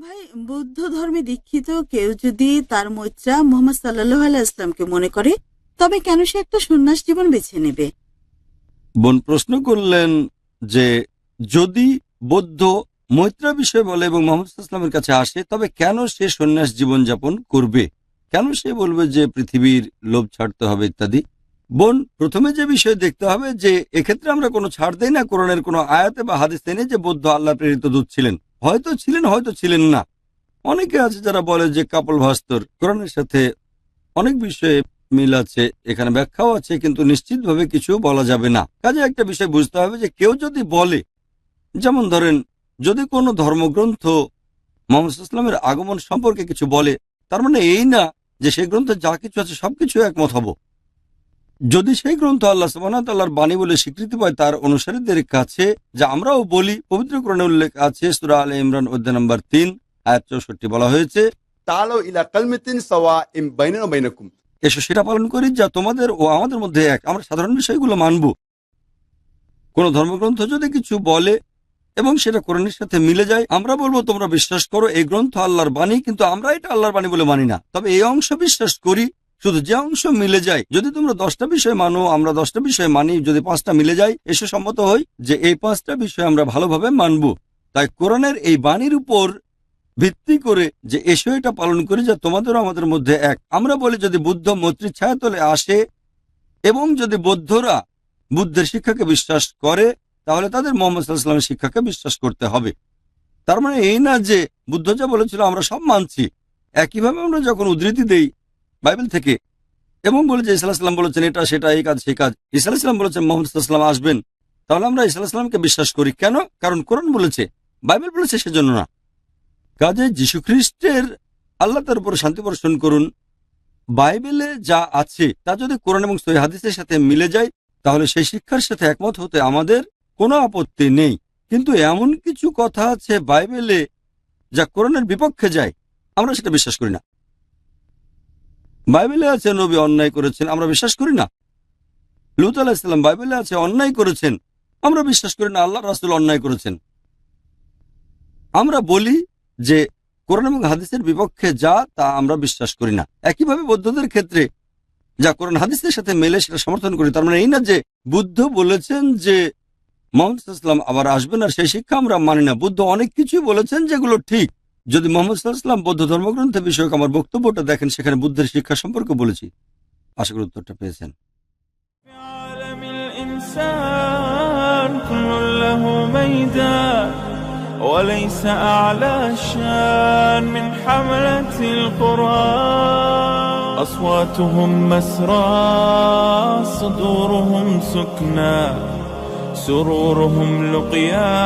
ভাই, বৌদ্ধ ধর্মে দীক্ষিত কেউ যদি তার মৈত্রা মোহাম্মদ সাল্লাহ আলাইসলামকে মনে করে, তবে কেন সে একটা সন্ন্যাস জীবন বেছে নেবে? বোন প্রশ্ন করলেন যে, যদি বৌদ্ধ মৈত্রা বিষয় বলে এবং মোহাম্মদ ইসলামের কাছে আসে, তবে কেন সে সন্ন্যাস জীবনযাপন করবে? কেন সে বলবে যে পৃথিবীর লোভ ছাড়তে হবে ইত্যাদি? বোন, প্রথমে যে বিষয় দেখতে হবে যে, এক্ষেত্রে আমরা কোনো ছাড় দেই না, কোরআনের কোনো আয়াতে বা হাদিস নেই যে বৌদ্ধ আল্লাহ প্রেরিত দূত ছিলেন। হয়তো ছিলেন হয়তো ছিলেন না। অনেকে আছে যারা বলে যে কাপল ভাস্তর কোরআনের সাথে অনেক বিষয়ে মিল আছে, এখানে ব্যাখ্যাও আছে, কিন্তু নিশ্চিতভাবে কিছু বলা যাবে না। কাজে একটা বিষয় বুঝতে হবে যে কেউ যদি বলে, যেমন ধরেন, যদি কোনো ধর্মগ্রন্থ মোহাম্মদ ইসলামের আগমন সম্পর্কে কিছু বলে, তার মানে এই না যে সেই গ্রন্থে যা কিছু আছে সবকিছু একমত হব। যদি সেই গ্রন্থ আল্লাহ সুবাহর বাণী বলে স্বীকৃতি পায় তার অনুসারীদের কাছে যা আমরাও বলি পবিত্র কোরআনে উল্লেখ আছে সুরা আল ইমরান অধ্যায় নম্বর তিন আয় চৌষট্টি বলা হয়েছে এসো সেটা পালন করি যা তোমাদের ও আমাদের মধ্যে এক। আমরা সাধারণ বিষয়গুলো মানব। কোন ধর্মগ্রন্থ যদি কিছু বলে এবং সেটা কোরআনের সাথে মিলে যায় আমরা বলব তোমরা বিশ্বাস করো এই গ্রন্থ আল্লাহর বাণী কিন্তু আমরা এটা আল্লাহর বাণী বলে মানি না। তবে এই অংশ বিশ্বাস করি শুধু যে অংশ মিলে যায়। যদি তোমরা দশটা বিষয় মানো, আমরা দশটা বিষয় মানি, যদি পাঁচটা মিলে যায়, এসে সম্মত হই যে এই পাঁচটা বিষয় আমরা ভালোভাবে মানব। তাই কোরআনের এই বাণীর উপর ভিত্তি করে যে এসো এটা পালন করি যা তোমাদেরও আমাদের মধ্যে এক। আমরা বলি যদি বুদ্ধ মৈত্রীর ছায়াতলে আসে এবং যদি বৌদ্ধরা বুদ্ধের শিক্ষাকে বিশ্বাস করে, তাহলে তাদের মোহাম্মদ সাল্লাহামের শিক্ষাকে বিশ্বাস করতে হবে। তার মানে এই না যে বুদ্ধ যা বলেছিল আমরা সব মানছি। একইভাবে আমরা যখন উদ্ধৃতি দেই বাইবেল থেকে। এবং বলি যে ইসলাম বলেছেন, এটা, সেটা, এই কাজ, সেই কাজ। ইসলাম বলেছেন, মোহাম্মদ সাল্লাম আসবেন। তাহলে আমরা ইসলামকে বিশ্বাস করি। কেন? কারণ কোরআন বলেছে, বাইবেল বলেছে সেজন্য না। কাজে যীশু খ্রিস্টের আল্লাহ তার উপর শান্তি বর্ষণ করুন। বাইবেলে যা আছে, তা যদি কোরআন এবং সহি হাদিসের সাথে মিলে যায়, তাহলে সেই শিক্ষার সাথে একমত হতে আমাদের কোনো আপত্তি নেই। কিন্তু এমন কিছু কথা আছে বাইবেলে, যা কোরআনের বিপক্ষে যায়, আমরা সেটা বিশ্বাস করি না। বাইবেলে আছে, নবী অন্যায় করেছেন, আমরা বিশ্বাস করি না। লুত আলাহিসাল্লাম বাইবেলে আছে, অন্যায় করেছেন, আমরা বিশ্বাস করি না আল্লাহ রাসুল অন্যায় করেছেন। আমরা বলি যে, কোরআন এবং হাদিসের বিপক্ষে যা, তা আমরা বিশ্বাস করি না। একইভাবে বৌদ্ধদের ক্ষেত্রে যা কোরআন হাদিসের সাথে মেলে সেটা সমর্থন করি, তার মানে এই না যে বুদ্ধ বলেছেন যে, মোহাম্মদ আবার আসবেন আর সেই শিক্ষা আমরা মানি না। বুদ্ধ অনেক কিছুই বলেছেন যেগুলো ঠিক যদি মোহাম্মদ ইসলাম বৌদ্ধ ধর্মগ্রন্থের বিষয়ক আমার বক্তব্যটা দেখেন সেখানে বুদ্ধের শিক্ষা সম্পর্কে বলেছি আশা করি উত্তরটা পেয়েছেন في عالم الإنسان كل له ميدان وليس أعلى شان من حملة القرآن أصواتهم مسرى صدورهم سكنى سرورهم لقيا